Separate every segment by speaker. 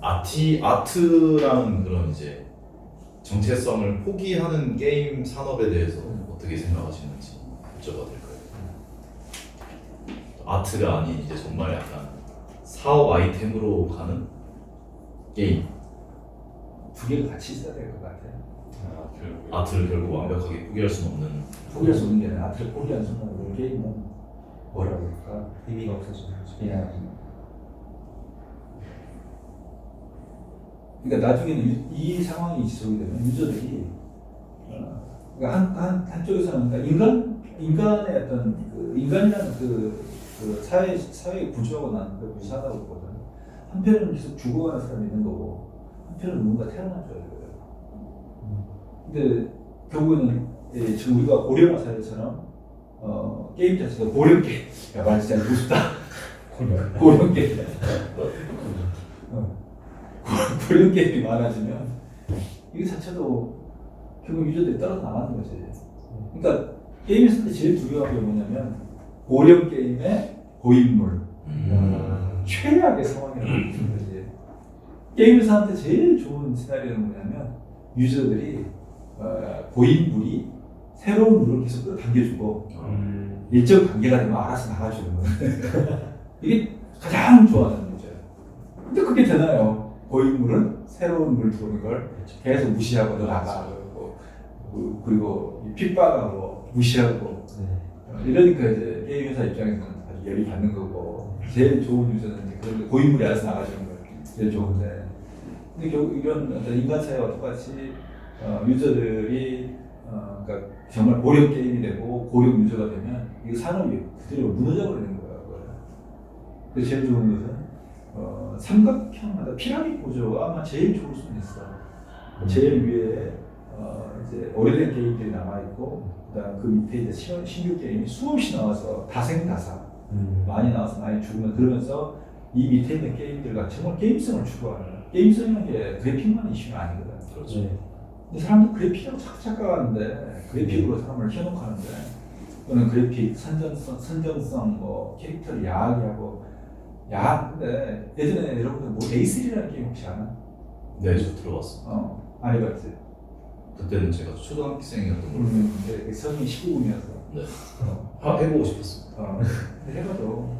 Speaker 1: 아티 아트라는 그런 이제 정체성을 포기하는 게임 산업에 대해서 어떻게 생각하시는지 여쭤봐도 될까요? 아트가 아닌 이제 정말 약간 사업 아이템으로 가는 게임
Speaker 2: 두 개를 같이 있어야 될 것 같아요.
Speaker 3: 아, 결국
Speaker 1: 아트를 결국 완벽하게 포기할 수는 없는
Speaker 2: 포기할 수 없는 게 아니라 아트를 포기한 순간 그 게임은 뭐라 그럴까?
Speaker 3: 의미가 없어지는 거죠.
Speaker 2: 그 그러니까 나중에는 유- 이 상황이 지속이 되면 유저들이 어, 그러니까 한, 한, 한쪽에서는 그러니까 인간 인간의 어떤 그 인간이라는 그, 그 사회 사회 구조하고 나는 그 무시하다고 보거든. 한편은 계속 죽어가는 사람이 있는 거고 한편은 누군가 태어나줘야 돼요. 근데 결국에는 예, 지금 우리가 고령화 사회처럼 어, 게임 자체가 고령 게임. 야, 말 진짜 싶다. 고령 게임. 어. 고령 게임이 많아지면 이게 자체도 결국 유저들이 떨어져 나가는 거지. 그러니까 게임에서 제일 중요한 게 뭐냐면 고령 게임의 고인물.
Speaker 1: 음.
Speaker 2: 최악의 상황이라고 보는 거지. 게임사한테 제일 좋은 시나리오는 뭐냐면 유저들이 어, 고인물이 새로운 물을 계속 끌어당겨주고
Speaker 3: 음.
Speaker 2: 일정 단계가 되면 알아서 나가주는 거예요. 이게 가장 좋아하는 문제예요. 근데 그게 되나요? 고인물은 새로운 물 들어오는 걸 계속 무시하고 나가고 그- 그리고 핍박하고 무시하고 어, 이러니까 이제 게임 회사 입장에서는 아주 열이 받는 거고 제일 좋은 유저는 이제 그런 고인물이 알아서 나가주는 거예요. 제일 좋은데 근데 결국 이런 어떤 인간 사회와 똑같이 어, 유저들이 어, 그러니까 정말 고령 게임이 되고 고령 유저가 되면 이 산업이 그대로 무너져 버리는 거예요. 그래서 제일 좋은 것은 어, 삼각형마다 피라미드 구조가 아마 제일 좋을 수는 있어. 제일 위에 어, 이제 오래된 게임들이 남아 있고 그다음 그 밑에 이제 신- 신규 게임이 수없이 나와서 다생다사
Speaker 3: 음.
Speaker 2: 많이 나와서 많이 죽으면 그러면서 이 밑에 있는 게임들과 정말 게임성을 추구하는 게임성이라는 게 그래픽만 이슈는 아니거든.
Speaker 1: 그렇죠.
Speaker 3: 네.
Speaker 2: 근데 사람들 그래픽이라고 자꾸 착각하는데 그래픽으로 사람을 현혹 하는데 또는 그래픽 선정성, 선정성 뭐 캐릭터를 야하게 하고 야 근데 예전에 여러분들 뭐 A3라는 게임 혹시 아나?
Speaker 1: 네, 저 들어봤어.
Speaker 2: 어, 안 해봤지?
Speaker 1: 그때는 제가 초등학생이었던 걸로.
Speaker 2: 음, 근데 성이 19금이어서
Speaker 1: 네.
Speaker 2: 어,
Speaker 1: 하, 해보고 싶었어.
Speaker 2: 어, 근데 해봐도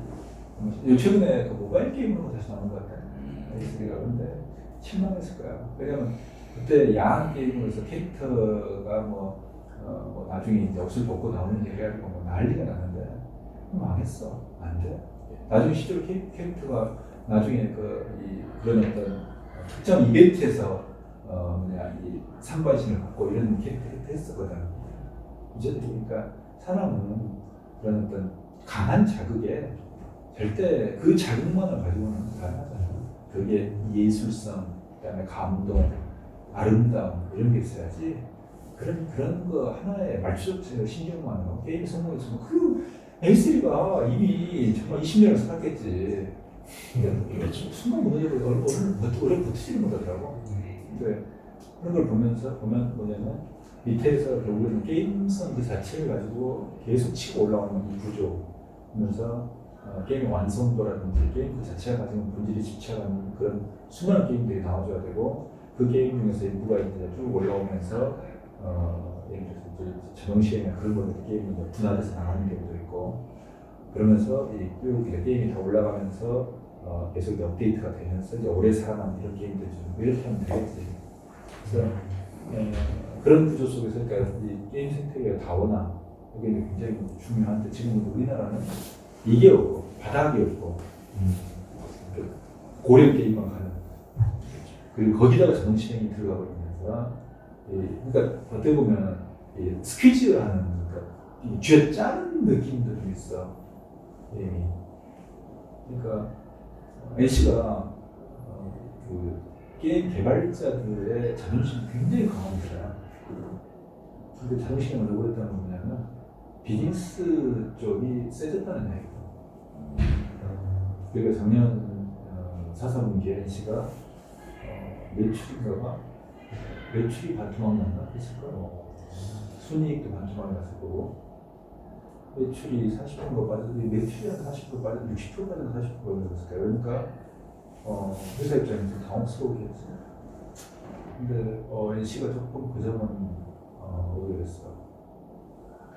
Speaker 2: 요 최근에 그 모바일 게임으로 다시 나온 것 같아
Speaker 1: 음.
Speaker 2: A3가 근데 실망했을 거야 왜냐면 그때 야한 게임으로서 캐릭터가 뭐, 어, 뭐 나중에 이제 옷을 벗고 나오는 얘기가지고 뭐 난리가 났는데 망했어 안 돼 나중에 실제로 캐, 캐릭터가 나중에 그, 이, 그런 어떤 특정 이벤트에서 어, 뭐냐 이 상반신을 갖고 이런 캐릭터를 했었거든 이제들이 그러니까 사람은 그런 어떤 강한 자극에 절대 그 자극만을 가지고는 가능하잖아 그게 예술성, 그다음에 감동, 아름다움 이런 게 있어야지. 그런 그런 거 하나에 맞추적으로 신경만 하고 게임 성공했으면 그 A3가 이미 정말 20년을 살았겠지.
Speaker 1: 그렇죠.
Speaker 2: 순간 무너져버리고 오늘 오래 버티지를 못하더라고. 근데 그런 걸 보면서 보면 뭐냐면 밑에서 결국에는 게임성 그 자체를 가지고 계속 치고 올라오는 이 구조면서 어, 게임의 완성도라든지 게임 그 자체가 가지고 본질이 집착하는 그런 수많은 게임들이 나와줘야 되고 그 게임 중에서 일부가 이제 쭉 올라오면서 어, 예를 들어서 그런 것들 게임이 분할해서 나가는 경우도 있고 그러면서 이쭉 이제 게임이 다 올라가면서 어, 계속 업데이트가 되면서 이제 오래 살아남는 이런 게임들 좀 이렇게 하면 되겠지. 그래서 어, 그런 구조 속에서 그러니까 이 게임 생태계가 다원화 이게 굉장히 중요한데 지금 우리나라는 이게 없고 바닥이 없고 그 고령 게임만 가는 그리고 거기다가 자동시행이 들어가 버리면서 이, 그러니까 어떻게 보면 이 스퀴즈하는 그러니까 이 쥐어 짜는 느낌도 좀 있어 게임이 그러니까 NC가 어, 그 게임 개발자들의 자존심이 굉장히 강합니다. 근데 왜 그랬다는 건 뭐냐면 비즈니스 쪽이 세졌다는 얘기예요. 그러니까 작년 어, 사사분기에 NC가 어, 매출인가가 매출이 반토막 났나 했을 거예요. 순이익도 반토막이 났을 거고 매출이 40%가 빠져도 매출이 한 40% 빠져도 60% 빠져도 40% 빠졌을 거예요. 그러니까 어, 회사 입장에서 좀 당혹스러우게 했어요. 근데 어, NC가 조금 그 점은 어, 의외였어.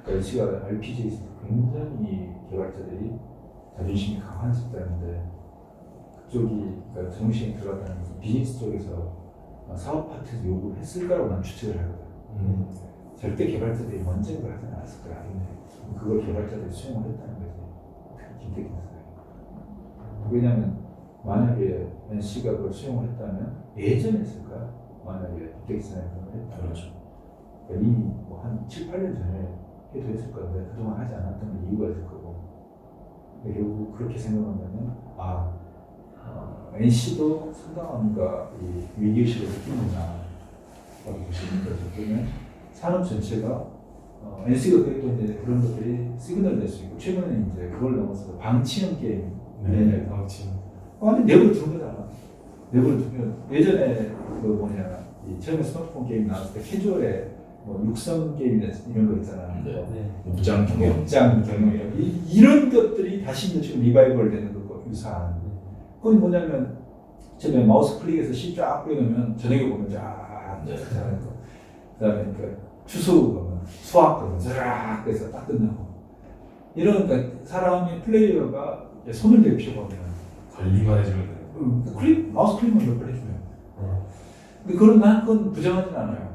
Speaker 2: 그러니까 NC가 RPG에 있어서 굉장히 개발자들이 자존심이 강한 집단인데 그쪽이 그러니까 정신이 들어가다는 비즈니스 쪽에서 어, 사업 파트에서 요구를 했을까라고 난 추측을 하거든.
Speaker 1: 음.
Speaker 2: 절대 개발자들이 먼저 그걸 하지 않았을 거야. 그걸 개발자들이 수용을 했다는 거지. 김태균 사장이. 왜냐하면 만약에 NC가 그걸 수용을 했다면 예전에 했을까? 만약에 김태균 사장이 그걸 했다면
Speaker 1: 그렇죠.
Speaker 2: 그러니까 이미 뭐 한 7, 8년 전에 해도 했을 건데 그동안 하지 않았던 이유가 있을 거고 근데 결국 그렇게 생각하면 아 어, NC도 상당한 뭔가 이 위기의식을 느끼는구나 라고 보시는 거죠 그러면 산업 전체가 어, NC가 그랬던 이제 그런 것들이 시그널 낼수 있고 최근에 이제 그걸 넘어서 방치형 게임
Speaker 3: 네, 방침.
Speaker 2: 완전 내부를 두는 거잖아. 내부를 두면 예전에 그 뭐냐 이 처음에 스마트폰 게임 나왔을 때 캐주얼에 뭐 육성 게임 이런 거 있잖아.
Speaker 1: 네.
Speaker 3: 네.
Speaker 1: 목장 경영.
Speaker 2: 목장 경영 이런 것들이 다시 이제 지금 리바이벌 되는 거고 유사한. 그건 뭐냐면 처음에 마우스 클릭해서 시쫙 빼놓으면 저녁에 보면 쫙
Speaker 1: 네.
Speaker 2: 그다음에 그 추수 가면 수학 가면 쫙 해서 딱 끝나고. 이런 그러니까 사람이 플레이어가 손을 댈 필요가 없는.
Speaker 3: 관리만 해주면 돼요.
Speaker 2: 음, 클릭 마우스 클릭만 몇 번 해주면.
Speaker 3: 어.
Speaker 2: 근데 그런 난 그건 부정하진 않아요.